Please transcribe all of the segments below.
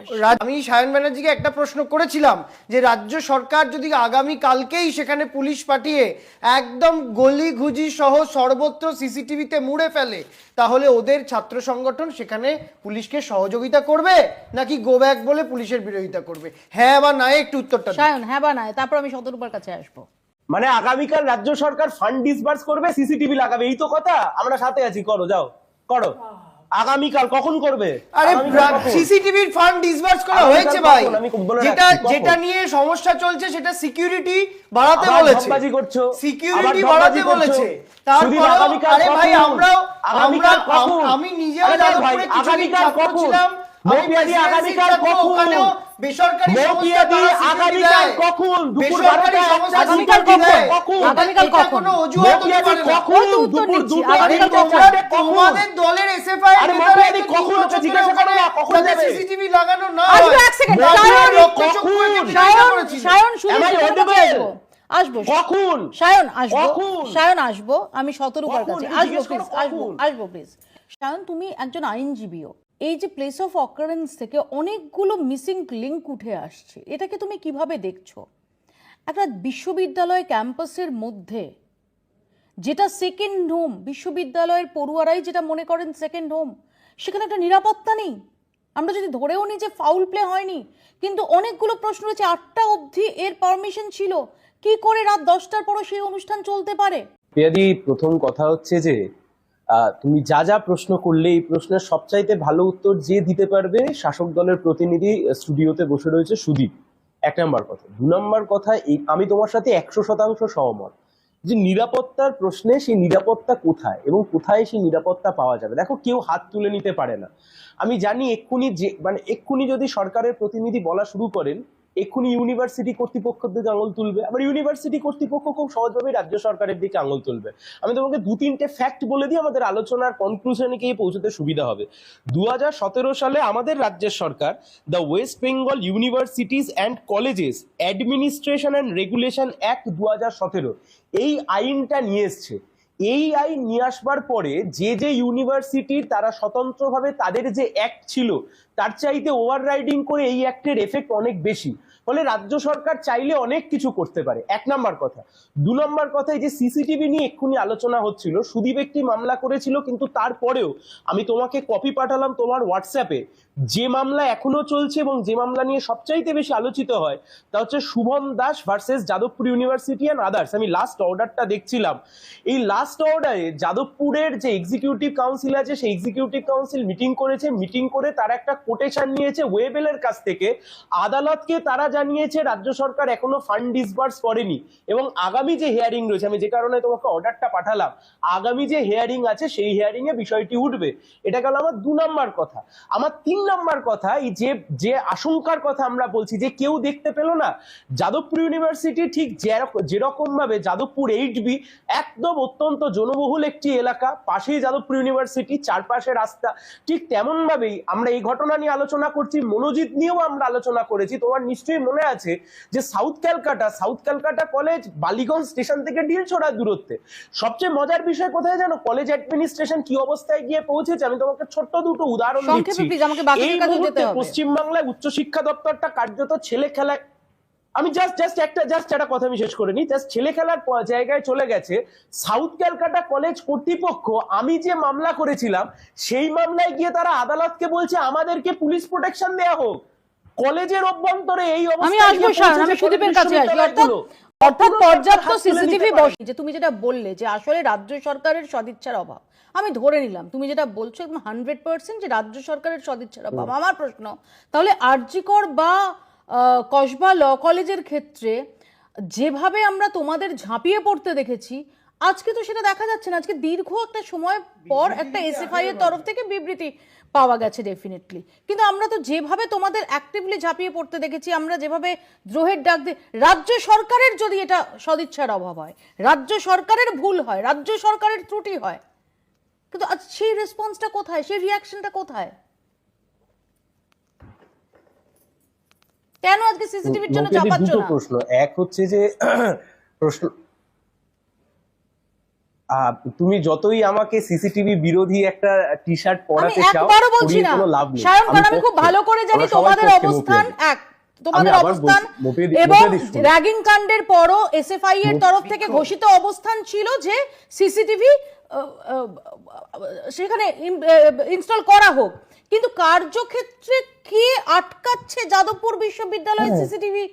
আমি সায়ন ব্যানার্জিকে একটা প্রশ্ন করেছিলাম যে রাজ্য সরকার যদি আগামী কালকেই সেখানে পুলিশ পাঠিয়ে একদম গলি ঘুজি সহ সর্বত্র সিসিটিভিতে মুড়ে ফেলে তাহলে ওদের ছাত্র সংগঠন সেখানে পুলিশকে সহযোগিতা করবে নাকি গো ব্যাক বলে পুলিশের বিরোধিতা করবে? হ্যাঁ বা না একটু উত্তরটা। সায়ন হ্যাঁ বা নয় তারপর আমি শতরূপার কাছে আসব। মানে আগামীকাল রাজ্য সরকার ফান্ড ডিসবার্স করবে সিসিটিভি লাগাবে এই তো কথা? আমরা সাথে আছি করো যাও করো। আগামীকাল কখন করবে? আরে সিসিটিভির ফান্ড ডিসবার্স করা হয়েছে ভাই। যেটা যেটা নিয়ে সমস্যা চলছে সেটা সিকিউরিটি বাড়াতে বলেছে। বাজি করছ, সিকিউরিটি বাড়াতে বলেছে। তারপর আরে ভাই আমরা আমরাও আমরা আমি নিজেও যাদবপুরে কিছুদিন আগামীকাল ছাত্র ছিলাম। আমি আগামীকাল কখন? ওখানেও বেসরকারি সংস্থা মৌপিয়াদি তারা security আগামীকাল কখন? দুপুর বেসরকারি বারোটায় সংস্থা আগামীকাল কখন? দেয়। কখন? এটা- আগামীকাল কখন? কোনো অজুহাত হতে মৌপিয়াদি পারে না। কখন? ওই তো উত্তর দুপুর আগামীকাল কখন? তোমাদের দলের এসএফআই আরে মৌপিয়াদি কখন ওকে জিজ্ঞাসা করো না, কখন যাবে? সিসিটিভি লাগানো না আসব এক সেকেন্ড সায়ন সায়ন? আসব আসব কখন সায়ন আসব সায়ন আসব আমি শতরূপার? কাছে আসব প্লিজ আসব আসব প্লিজ সায়ন তুমি একজন আইনজীবীও এই যে প্লেস অফ অকারেন্স থেকে অনেকগুলো মিসিং লিঙ্ক উঠে আসছে, এটাকে তুমি কীভাবে দেখছ? একটা বিশ্ববিদ্যালয় ক্যাম্পাসের মধ্যে, যেটা সেকেন্ড হোম বিশ্ববিদ্যালয়ের পড়ুয়ারাই যেটা মনে করেন সেকেন্ড হোম সেখানে একটা নিরাপত্তা নেই। আমরা যদি ধরেও নিই যে ফাউল প্লে হয়নি, কিন্তু অনেকগুলো প্রশ্ন রয়েছে, আটটা অবধি এর পারমিশন ছিল, কি করে রাত দশটার পরও সেই অনুষ্ঠান চলতে পারে? প্রথম কথা হচ্ছে যে তুমি যা যা প্রশ্ন করলে এই প্রশ্নের সবচাইতে ভালো উত্তর যে দিতে পারবে শাসক দলের প্রতিনিধি স্টুডিওতে বসে রয়েছে সুদীপ। এক নম্বর কথা। দু নম্বর কথা, এই আমি তোমার সাথে একশো শতাংশ সহমত যে নিরাপত্তার প্রশ্নে সেই নিরাপত্তা কোথায় এবং কোথায় সেই নিরাপত্তা পাওয়া যাবে? দেখো, কেউ হাত তুলে নিতে পারে না। আমি জানি এক্ষুনি যে মানে এক্ষুনি যদি সরকারের প্রতিনিধি বলা শুরু করেন এক্ষুনি ইউনিভার্সিটি কর্তৃপক্ষের দিকে আঙুল তুলবে। আবার ইউনিভার্সিটি কর্তৃপক্ষ খুব সহজভাবেই রাজ্য সরকারের দিকে আঙুল তুলবে। আমি তোমাকে দু তিনটে ফ্যাক্ট বলে দিই, আমাদের আলোচনার কনক্লুশনে গিয়ে পৌঁছতে সুবিধা হবে। দু হাজার সতেরো সালে আমাদের রাজ্যের সরকার the West Bengal universities and colleges administration and regulation act দু হাজার সতেরো, এই আইনটা নিয়ে এসছে। এই আইন নিয়ে আসবার পরে যে যে ইউনিভার্সিটির তারা স্বতন্ত্রভাবে তাদের যে অ্যাক্ট ছিল, তার চাইতে ওভার রাইডিং করে এই অ্যাক্টের এফেক্ট অনেক বেশি। ফলে রাজ্য সরকার চাইলে অনেক কিছু করতে পারে। এক নাম্বার কথা। দু নম্বর কথা, এই যে সিসিটিভি নিয়ে এক্ষুনি আলোচনা হচ্ছিল, সুদীপ একটি মামলা করেছিল, কিন্তু তারপরেও আমি তোমাকে কপি পাঠালাম তোমার হোয়াটসঅ্যাপে যে মামলা এখনও চলছে এবং যে মামলা নিয়ে সবচাইতে বেশি আলোচিত হয়, তা হচ্ছে Shubham Das versus Jadavpur university and others আমি লাস্ট অর্ডারটা দেখছিলাম। এই লাস্ট অর্ডারে যাদবপুরের যে এক্সিকিউটিভ কাউন্সিল আছে, সেই এক্সিকিউটিভ কাউন্সিল মিটিং করেছে। মিটিং করে তারা একটা কোটেশন নিয়েছে ওয়েবেলের কাছ থেকে। আদালতকে তারা জানিয়েছে, রাজ্য সরকার এখনও ফান্ড ডিসবার্স করেনি। এবং আগামী যে হিয়ারিং রয়েছে, আমি যে কারণে তোমাকে অর্ডারটা পাঠালাম, আগামী যে হিয়ারিং আছে, সেই হিয়ারিং এ বিষয়টি উঠবে। এটা গেল আমার দু নম্বর কথা। আমার তিন নম্বর কথা, এই যে যে আশঙ্কার কথা আমরা বলছি, যে কেউ দেখতে পেল না, যাদবপুর ইউনিভার্সিটি ঠিক যেরকম ভাবে যাদবপুর এইট বি একদম অত্যন্ত জনবহুল একটি এলাকা, পাশেই যাদবপুর ইউনিভার্সিটি, চারপাশে রাস্তা, ঠিক তেমন ভাবেই আমরা এই ঘটনা নিয়ে আলোচনা করছি, মনোজিৎ নিয়েও আমরা আলোচনা করেছি, তোমার নিশ্চয়ই মনে আছে যে South Calcutta South Calcutta college Ballygunge station থেকে ডিলছড়া দূরত্বে। সবচেয়ে মজার বিষয় কোথায় জানো? কলেজ অ্যাডমিনিস্ট্রেশন কি অবস্থায় গিয়ে পৌঁছেছে? আমি তোমাকে ছোট্ট দুটো উদাহরণ দিচ্ছি। এই মুহূর্তে পশ্চিমবাংলায় উচ্চশিক্ষা দপ্তরটা কার্যত ছেলে খেলায় আমি জাস্ট জাস্ট একটা জাস্ট একটা কথা আমি শেষ করে নিই। জাস্ট ছেলে খেলার জায়গায় চলে গেছে। সাউথ ক্যালকাটা কলেজ কর্তৃপক্ষ আমি যে মামলা করেছিলাম সেই মামলায় গিয়ে তারা আদালতকে বলছে আমাদেরকে পুলিশ প্রোটেকশন দেওয়া হোক। কলেজের অভ্যন্তরে এই আমি আসব সায়ন আমি সুদীপের কাছে আসব অর্থাৎ অর্থাৎ পর্যাপ্ত সিসিটিভি বসে যে তুমি যেটা বললে যে আসলে রাজ্য সরকারের সদিচ্ছার অভাব আমি ধরে নিলাম তুমি যেটা বলছো একদম হান্ড্রেড পার্সেন্ট যে রাজ্য সরকারের সদিচ্ছার অভাব। আমার প্রশ্ন তাহলে আরজিকর বা আহ, কসবা ল কলেজের ক্ষেত্রে যেভাবে আমরা তোমাদের ঝাঁপিয়ে পড়তে দেখেছি আজকে তো সেটা দেখা যাচ্ছে না আজকে দীর্ঘ একটা সময় পর একটা এসএফআই এর তরফ থেকে বিবৃতি পাওয়া গেছে ডেফিনেটলি কিন্তু আমরা তো যেভাবে তোমাদের অ্যাক্টিভলি ঝাঁপিয়ে পড়তে দেখেছি আমরা যেভাবে দ্রোহের ডাক দিয়ে রাজ্য সরকারের যদি এটা সদিচ্ছার অভাব হয় রাজ্য সরকারের ভুল হয় রাজ্য সরকারের ত্রুটি হয় কিন্তু আজ সেই রেসপন্সটা কোথায়? সেই রিয়াকশনটা কোথায়? কেন আজকে সিসিটিভির জন্য চাপাচ্ছ না? প্রশ্ন এক হচ্ছে যে প্রশ্ন তুমি যতই আমাকে সিসিটিভি বিরোধী একটা টি শার্ট পরাতে চাও একবারও বলছি না। কোনো লাভ নেই। সায়ন কারণ আমি খুব ভালো করে জানি তোমাদের অবস্থান এক তোমাদের অবস্থান এবং র্যাগিং কাণ্ডের পরও এসএফআই এর তরফ থেকে ঘোষিত অবস্থান ছিল যে সিসিটিভি সেখানে ইনস্টল করা হোক। কিন্তু কার্যক্ষেত্রে কে আটকাচ্ছে যাদবপুর বিশ্ববিদ্যালয়ের হ্যাঁ। সিসিটিভি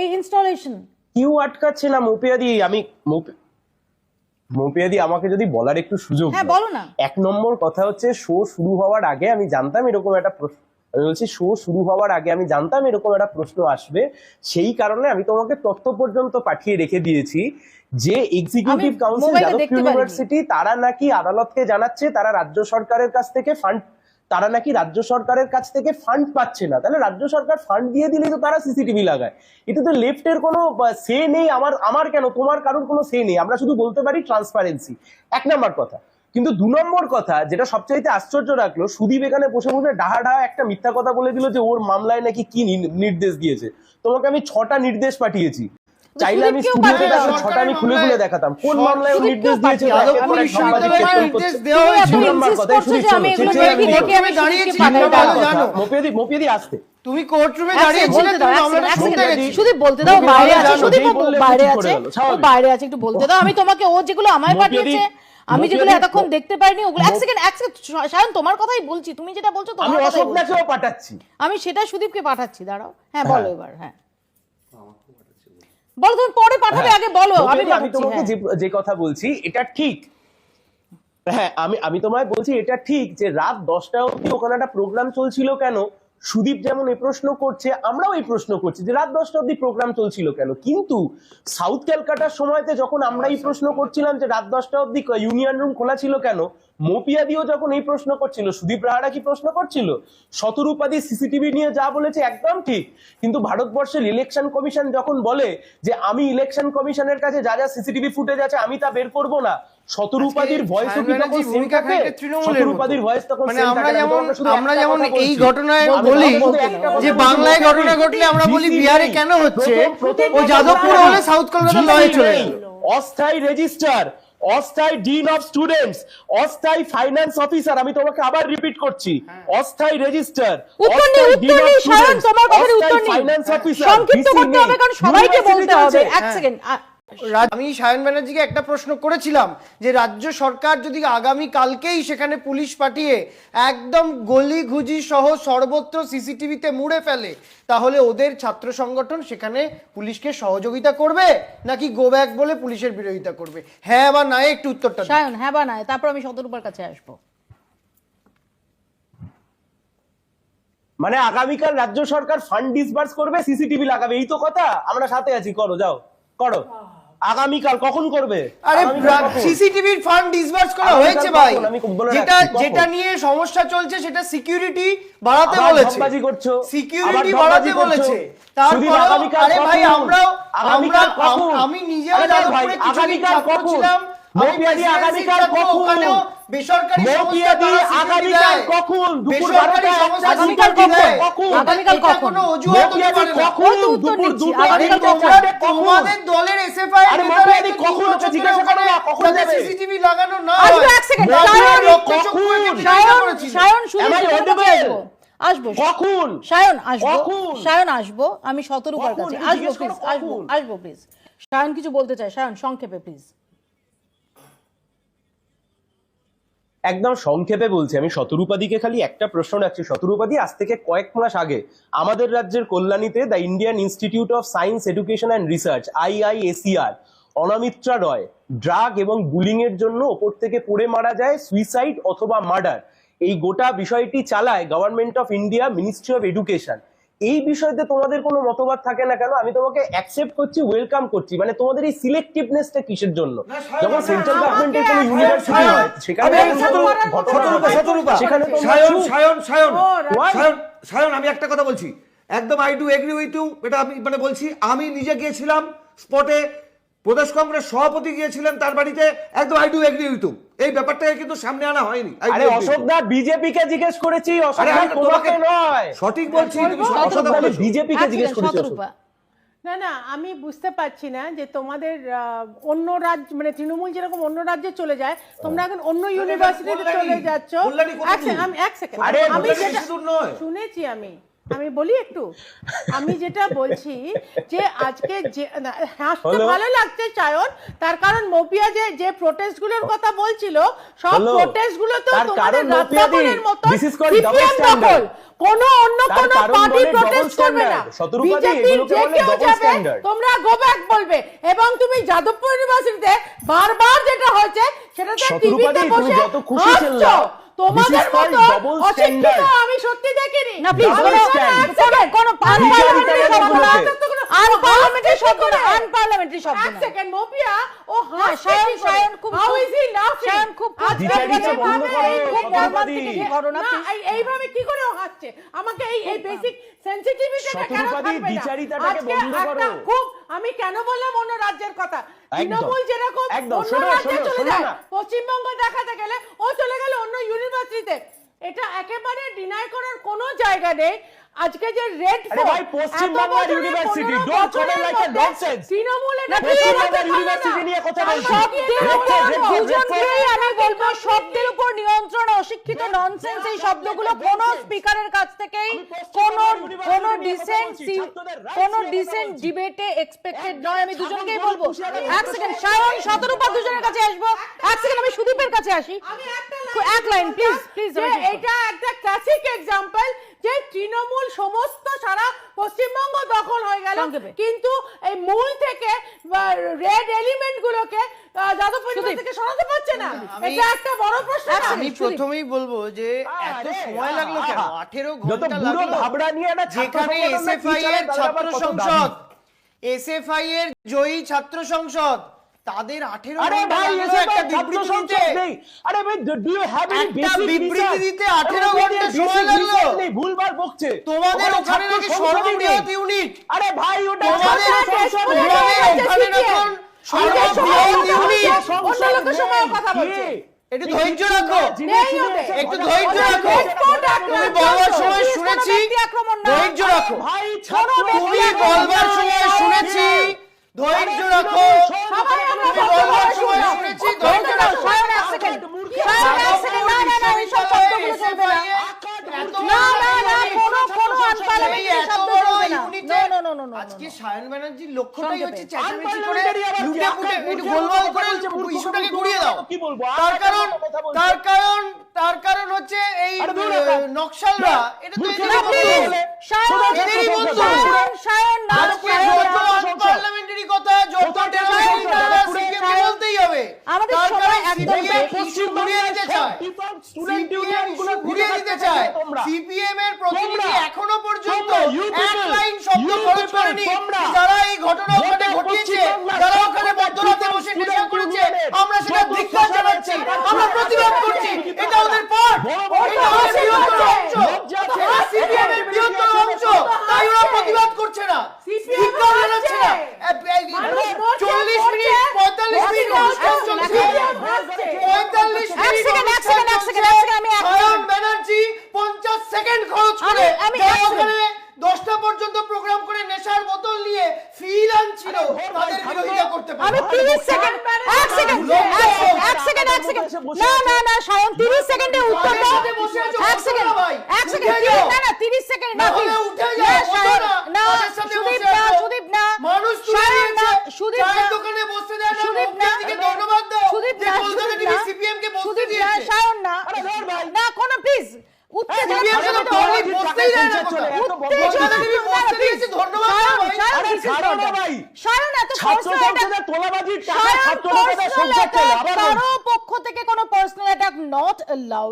এই ইনস্টলেশন কেউ আটকাচ্ছে না মোপিয়াদি আমি মোপিয়াদি আমাকে যদি বলার একটু সুযোগ হ্যাঁ, বলো না। এক নম্বর কথা হচ্ছে শো শুরু হওয়ার আগে আমি জানতাম এরকম একটা প্রশ্ন আমি বলছি শো শুরু হওয়ার আগে আমি জানতাম এরকম একটা প্রশ্ন আসবে। সেই কারণে আমি তোমাকে তথ্য পর্যন্ত পাঠিয়ে রেখে দিয়েছি যে এক্সিকিউটিভ কাউন্সিল যাদবপুর ইউনিভার্সিটি তারা নাকি আদালতকে জানাচ্ছে তারা রাজ্য সরকারের কাছ থেকে ফান্ড তারা নাকি রাজ্য সরকারের কাছ থেকে ফান্ড পাচ্ছে না। তাহলে রাজ্য সরকার ফান্ড দিয়ে দিলেই তো তারা সিসিটিভি লাগায়। এটা তো লেফটের কোনো সে নেই আমার আমার কেন? তোমার কারোর কোনো সে নেই। আমরা শুধু বলতে পারি ট্রান্সপারেন্সি এক নম্বর কথা। কিন্তু দু নম্বর কথা, যেটা সবচাইতে আশ্চর্য রাখল সুদীপ এখানে বসে বসে ডাহা ডাহা একটা মিথ্যা কথা বলে দিল যে ওর মামলায় নাকি কি নির্দেশ দিয়েছে। তোমাকে আমি ছটা নির্দেশ পাঠিয়েছি। চাইলে আমি স্টুডিওতে। ছটা আমি খুলে খুলে দেখাতাম। কোন মামলায় নির্দেশ দিয়েছে নির্দেশ দেওয়া কথা, আমি। মোপিয়াদি মোপিয়াদি আসতে। তুমি কোর্টরুমে দাঁড়িয়ে ছিলে তুমি এক মামলাটা শুনতে গেছি শুধু বলতে দাও বাইরে আছে শুধু বাইরে আছে। ও বাইরে আছে একটু বলতে দাও। আমি তোমাকে ও যেগুলো আমায় পাঠিয়েছে আমি যেগুলো এতক্ষণ দেখতে পাইনি ওগুলো এক সেকেন্ড এক সেকেন্ড সায়ন তোমার কথাই বলছি। তুমি যেটা বলছো আমি তোমার কথাই। পাঠাচ্ছি আমি সেটা সুদীপকে পাঠাচ্ছি। দাঁড়াও হ্যাঁ বলো। এবার হ্যাঁ বলো তুমি পরে পাঠাবে আগে বলো আমি আমি তোমাকে হ্যাঁ। যে কথা বলছি এটা ঠিক। হ্যাঁ আমি আমি তোমায় বলছি এটা ঠিক যে রাত দশটা অবধি ওখানে একটা প্রোগ্রাম চলছিল কেন? সুদীপ যেমন এই প্রশ্ন করছে আমরাও এই প্রশ্ন করছি যে রাত দশটা অবধি প্রোগ্রাম চলছিল কেন? কিন্তু সাউথ ক্যালকাটার সময়তে যখন আমরা এই প্রশ্ন করছিলাম যে রাত দশটা অবধি ইউনিয়ন রুম খোলা ছিল কেন? মোপিয়াদিও যখন এই প্রশ্ন করছিল সুদীপ রাহারা কি প্রশ্ন করছিল? শতরূপাদি সিসিটিভি নিয়ে যা বলেছে একদম ঠিক কিন্তু ভারতবর্ষের ইলেকশন কমিশন যখন বলে যে আমি ইলেকশন কমিশনের কাছে যা যা সিসিটিভি ফুটেজ আছে আমি তা বের করব না শতরূপাদির আজকে ভয়েসও কি তখন সেম থাকে খানিকটা তৃণমূলের মতো। শতরূপাদির ভয়েস তখন মানে আমরা যেমন আমরা যেমন এই ঘটনায় বলি তোমাকে যে বাংলায় ঘটনা ঘটলে আমরা বলি বিহারে কেন হচ্ছে? প্রথম- প্রথম ও যাদবপুরে হলে সাউথ কলকাতা লয়ে চলে অস্থায়ী রেজিস্ট্রার অস্থায়ী ডিন অফ স্টুডেন্টস অস্থায়ী ফাইন্যান্স অফিসার আমি তোমাকে আবার রিপিট করছি অস্থায়ী রেজিস্টার উত্তর নেই উত্তর নেই সায়ন তোমার কথার উত্তর নেই ফাইন্যান্স অফিসার সংক্ষিপ্ত করতে হবে কারণ সবাইকে বলতে হবে। এক সেকেন্ড রাজ- আমি সায়ন ব্যানার্জিকে একটা প্রশ্ন করেছিলাম যে রাজ্য সরকার যদি আগামী কালকেই সেখানে পুলিশ পাঠিয়ে একদম গলি ঘুজি সহ সর্বত্র সিসিটিভিতে মুড়ে ফেলে তাহলে ওদের ছাত্র সংগঠন সেখানে পুলিশকে সহযোগিতা করবে নাকি গো ব্যাক বলে পুলিশের বিরোধিতা করবে? হ্যাঁ বা না একটু উত্তরটা সায়ন হ্যাঁ বা না তারপর আমি শতরূপার কাছে আসব। মানে আগামীকাল রাজ্য সরকার ফান্ড ডিসবার্স করবে সিসিটিভি লাগাবে এই তো কথা? আমরা সাথে আছি করো যাও করো। আগামীকাল কখন করবে? আরে সিসিটিভির ফান্ড ডিসবার্স করা হয়েছে ভাই। যেটা যেটা নিয়ে সমস্যা চলছে সেটা সিকিউরিটি বাড়াতে বলেছে। বাজি করছ সিকিউরিটি বাড়াতে বলেছে। তারপর আরে ভাই আমরাও আমরা আমি নিজেও আগামীকাল কখন? আমি আগামীকাল কখন? ওখানেও বেসরকারি মৌপিয়াদি আগামীকাল কখন? দুপুর বারোটায় আগামীকাল কখন? দেয়। কখন? এটা- আগামীকাল কখন? কোনো অজুহাত হতে মৌপিয়াদি কখন? ওই দুপুর দিচ্ছি, দুটোয় আগামীকাল তিনটে, কখন? চারটে, কখন? তোমাদের দলের এসএফআই আরে মৌপিয়াদি কখন হচ্ছে জিজ্ঞাসা করো না, কখন যাবে? সিসিটিভি লাগানো না আসব এক সেকেন্ড সায়ন? আসব কখন সায়ন আসব সায়ন আসব আমি শতরূপার? কাছে আসব প্লিজ আসব আসব প্লিজ সায়ন কিছু বলতে চাই সায়ন সংক্ষেপে প্লিজ একদম সংক্ষেপে বলছি, আমি শতরূপাদিকে খালি একটা প্রশ্ন রাখছি। শতরূপাদি আজ থেকে কয়েক মাস আগে আমাদের রাজ্যের কল্যাণীতে the Indian Institute of Science Education and Research IISER Anamitra Roy, drug এবং বুলিং এর জন্য ওপর থেকে পড়ে মারা যায় সুইসাইড অথবা মার্ডার। এই গোটা বিষয়টি চালায় government of India ministry of education এই বিষয়তে তোমাদের কোনো মতবাদ থাকে না কেন? আমি তোমাকে অ্যাকসেপ্ট করছি ওয়েলকাম করছি। মানে তোমাদের এই সিলেক্টিভনেসটা কিসের জন্য? যখন সেন্ট্রাল গভর্নমেন্টের কোনো ইউনিভার্সিটি হয় সেখানে। সেখানে সায়ন সায়ন সায়ন। সায়ন সায়ন আমি একটা কথা বলছি। একদম I do agree with you এটা আমি মানে বলছি আমি নিজে গিয়েছিলাম স্পটে প্রদেশ কংগ্রেস সভাপতি গিয়েছিলেন তার বাড়িতে একদম আই ডু এগ্রি উইথ এই ব্যাপারটাকে কিন্তু সামনে আনা হয়নি। আরে অশোক দা বিজেপি কে জিজ্ঞেস করেছি অশোক দা আমি তোমাকে নয়। সঠিক বলছি বিজেপি কে জিজ্ঞেস করেছি না না আমি বুঝতে পারছি না যে তোমাদের আহ, অন্য রাজ্য মানে তৃণমূল যেরকম অন্য রাজ্যে চলে যায় তোমরা এখন অন্য ইউনিভার্সিটিতে। চলে যাচ্ছ। কল্যাণী এক সেকেন্ড, আমি এক সেকেন্ড আমি। শুনেছি আমি। আমি বলি একটু? আমি যেটা বলছি যে আজকে যে হাসতে ভালো লাগছে চায়ন তার কারণ মপিয়া যে যে প্রোটেস্টগুলোর কথা বলছিল সব? প্রোটেস্টগুলো তো তোমাদের রাস্তাগুলোর মতো standard. দখল। কোনো অন্য কোনো পার্টি প্রোটেস্ট করবে না। বিজেপির যে কেউ যাবে তোমরা গো ব্যাক বলবে। এবং তুমি যাদবপুর ইউনিভার্সিটিতে বারবার যেটা হয়েছে সেটা তো টিভিতে বসে যত খুশি হাসছো। তোমাদের মতো অশিক্ষিত আমি সত্যি দেখিনি। না প্লিজ কোনো কোনো আনপার্লামেন্টারি বিচারিতা শব্দ না। আনপার্লামেন্টারি শব্দ না। আনপার্লামেন্টারি শব্দ এক সেকেন্ড মোপিয়া ও হ্যাঁ, হাসছে সায়ন- সায়ন খুব- is he laughing? সায়ন খুব এইভাবে খুব মর্মান্তিক ঘটনা। না, না, কি করে হাসছে? আমাকে এই এই বেসিক সেনসিটিভিটিটা কেন থাকবে না? আজকে একটা খুব আমি কেন বললাম অন্য রাজ্যের কথা? তৃণমূল যেরকম একদম, শোনো, শোনো, শোনো না। পশ্চিমবঙ্গ দেখাতে গেলে ও চলে গেল অন্য ইউনিভার্সিটিতে এটা একেবারে ডিনাই করার কোনো জায়গা নেই। আজকে যে রেড আরে ভাই, পশ্চিমবাংলার university, don't comment like a nonsense. Trinamool এটা পারে না। university নিয়ে কথা বলছি। দুজনকেই আমি বলব শব্দের উপর নিয়ন্ত্রণ অশিক্ষিত ননসেন্স এই শব্দগুলো কোন স্পিকারের কাছ থেকেই কোন কোন ডিসেন্ট কোন ডিসেন্ট ডিবেটে এক্সপেক্টেড নয় আমি দুজনকেই বলব। এক সেকেন্ড সায়ন শতরূপা দুজনের কাছে আসব। এক সেকেন্ড আমি সুদীপের কাছে আসি। এক লাইন প্লিজ প্লিজ এটা একটা ক্লাসিক এক্সাম্পল যে তৃণমূল সমস্ত সারা পশ্চিমবঙ্গ দখল হয়ে গেল। কিন্তু এই মূল থেকে রেড এলিমেন্ট গুলোকে আহ, যাদবপুর থেকে সরাতে পারছে না। এটা একটা বড় প্রশ্ন। আমি প্রথমেই বলব যে এত সময় লাগল কেন? ঘণ্টা লাগল নিয়ে না ছাত্র যেখানে এসএফআই এর ছাত্র সংসদ। এসএফআই এর জয়ী ছাত্র সংসদ তাদের আঠেরো আরে ভাই এসে একটা বিবৃতি দিতে। নেই। আরে ভাই do you have any basic বিবৃতি দিতে 18 ঘণ্টা সময় লাগল। ভুলবার বকছে। তোমাদের ওখানে নাকি সর্ববৃহৎ ইউনিট আরে ভাই ওটা তোমাদের নেই। ওখানে এখন সর্ববৃহৎ ইউনিট অন্য লোকের সময় কথা বলছে। একটু ধৈর্য রাখো। একটু ধৈর্য রাখো। তুমি বলবার সময় শুনেছি। ধৈর্য রাখো। তুমি বলবার আক্রমণ সময় না। শুনেছি ধৈর্য রাখো সবাই আমরা তুমি কথা বলবার বলছি সময় না। শুনেছি ধৈর্য ধৈর্য নাও, রাখো সায়ন এক সেকেন্ড সায়ন এক সেকেন্ড না না না এইসব শব্দগুলো চলবে না না না না কোনো কোনো আনপার্লামেন্টারি শব্দ চলবে না নো নো আজকে সায়ন ব্যানার্জির লক্ষ্যটাই। হচ্ছে চেঁচামেচি করে? লুটে পুটে একটু গোলমাল করে ইস্যুটাকে ঘুরিয়ে দাও। কি বলব? তার কারণ তার কারণ তার কারণ হচ্ছে এই নকশালরা এটা তো মূর্খ এদেরই কথা বন্ধু। বলে। সায়ন এদেরই বন্ধু। সায়ন সায়ন না তারপরে সায়ন যত না। আনপার্লামেন্টারি কথা যত কোথায় টেরোরিস্ট কোথায় তারা কোথায় CPM কে সায়ন? বলতেই হবে আমাদের তার সময় কারণ একদম CPM শেষ। ইস্যু ঘুরিয়ে দিতে চায় স্টুডেন্ট ইউনিয়নগুলো ঘুরিয়ে দিতে চায় সিপিএম এর প্রতিনিধি এখনও পর্যন্ত এক লাইন শব্দ খরচ করেনি যারা এই ঘটনা ওখানে ঘটিয়েছে যারা ওখানে মধ্যরাতে বসে নেশা করেছে আমরা সেটা ধিক্কার জানাচ্ছি। আমরা প্রতিবাদ করছি। এটা ওদের বড় এটা ওদের অংশ লজ্জা আছে, এটা সিপিএম এর বৃহত্তর অংশ তাই ওরা প্রতিবাদ করছে না CPM ধিক্কার জানাচ্ছে না মানুষ মরছে, চল্লিশ মিনিট মরছে, পঁয়তাল্লিশ মিনিট মরছে, অনুষ্ঠান চলছে CPM হচ্ছে। পঁয়তাল্লিশ এক মিনিট সেকেন্ড, এক সেকেন্ড, এক সেকেন্ড, এক সেকেন্ড, আমি এক সায়ন সেকেন্ড। ব্যানার্জি পঞ্চাশ সেকেন্ড খরচ করে আমি- আমি যারা এক সেকেন্ড। ওখানে দশটা পর্যন্ত প্রোগ্রাম করে নেশার বোতল নিয়ে ফিল আনছিল তাদের বিরোধিতা করতে পারে আমি 30 সেকেন্ড এক সেকেন্ড এক সেকেন্ড এক সেকেন্ড না না না সায়ন 30 সেকেন্ডে উত্তর দাও সাথে বসে আছো, এক সেকেন্ড বসো না ভাই, এক সেকেন্ড উঠে যাও। না না 30 সেকেন্ড না না হলে please। উঠে যাও, না, বসো সায়ন, না, না তাদের সাথে সুদীপ বসে না আছো। সুদীপ না মানুষ তুলে সায়ন না নিয়েছে, সুদীপ চায়ের না দোকানে বসতে দেয় না, সুদীপ না মমতাদিকে ধন্যবাদ দাও, সুদীপ যে না কলকাতা সুদীপ টিভি না CPM কে বসতে সুদীপ না দিয়েছে। সায়ন না আরে ধর ভাই। না কোনো প্লিজ উত্তেজনা CPM থাকবে সাথে তো। বললি বসতেই দেয় না চলে, কথা। এত বড় উত্তেজনা কলকাতা টিভি না, বসতে please। দিয়েছে, ধন্যবাদ দাও সায়ন, ভাই। সায়ন, আরে this is ছাড়ো not না that. ভাই। সায়ন এত ছাত্র personal attack- সংসদের তোলাবাজির টাকা সায়ন ছাত্রদের কাছে personal সংসার চলে attack, আবার কারও বলছি। পক্ষ থেকে কোনো personal attack not allow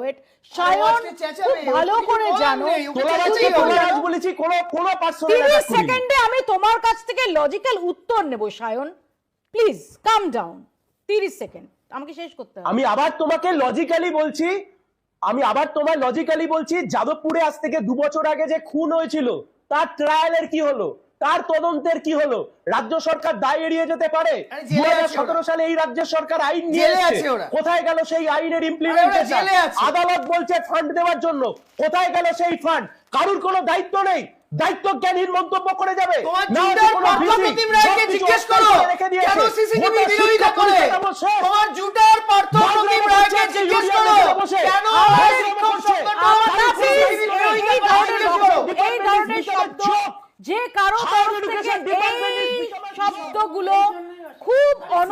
Sayan খুব ভালো করে জানো। বলেছি কোনো কোনো তিরিশ সেকেন্ডে আমি তোমার কাছ থেকে লজিক্যাল উত্তর নেব সায়ন প্লিজ কাম ডাউন তিরিশ সেকেন্ড। আমাকে শেষ করতে হবে। আমি আবার তোমাকে লজিক্যালি বলছি আমি আবার তোমায় লজিক্যালি বলছি যাদবপুরে আজ থেকে দু বছর আগে যে খুন হয়েছিল তার ট্রায়ালের কি হলো? তার তদন্তের কি হলো? রাজ্য সরকার দায় এড়িয়ে যেতে পারে? দু সতেরো সালে এই রাজ্যের সরকার আইন নিয়ে কোথায় গেল সেই আইনের ইমপ্লিমেন্টেশন। আদালত বলছে ফান্ড দেওয়ার জন্য। কোথায় গেল সেই ফান্ড কারুর কোনো দায়িত্ব নেই। দায়িত্বজ্ঞানহীন মন্তব্য করে যাবে। জিজ্ঞেস করো। কেন সিসিটিভি বিরোধিতা করে তোমার জুটার রায়কে জিজ্ঞেস করো। কেন এই ধরনের শব্দ, যে কারও তরফ থেকে এই শব্দগুলো খুব অন